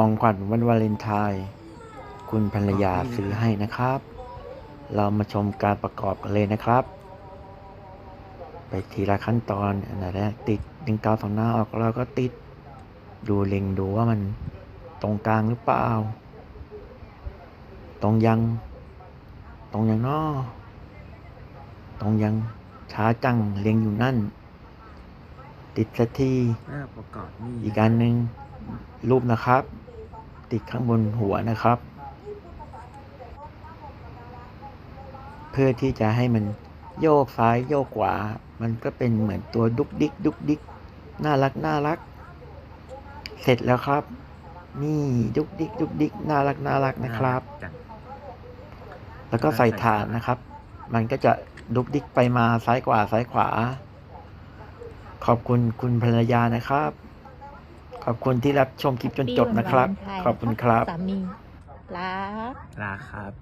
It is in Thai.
ของขวัญวันวาเลนไทน์คุณภรรยาซื้อให้นะครับ เรามาชมการประกอบกันเลยนะครับ ไปทีละขั้นตอนอันดับแรกติดดึงกาวสองหน้าออกแล้วก็ติด ดูเล็งดูว่ามันตรงกลางหรือเปล่า ตรงยัง ตรงยังนอตรงยังช้าจังเล็งอยู่นั่น ติดสักทีหน้าประกอบนี่อีกอันหนึ่งรูปนะครับ ติดข้างบนหัวนะครับ เพื่อที่จะให้มันโยกซ้ายโยกขวา มันก็เป็นเหมือนตัวดุกดิกดุกดิกน่ารักน่ารัก เสร็จแล้วครับ นี่ดุกดิกดุกดิกน่ารักน่ารักนะครับ แล้วก็ใส่ฐานนะครับ มันก็จะดุกดิกไปมาซ้ายขวาซ้ายขวา ขอบคุณคุณภรรยานะครับ ขอบคุณที่รับชมคลิปจนจบนะครับปีวันวาเลนไทน์ขอบคุณครับ สามีรัก ลาครับ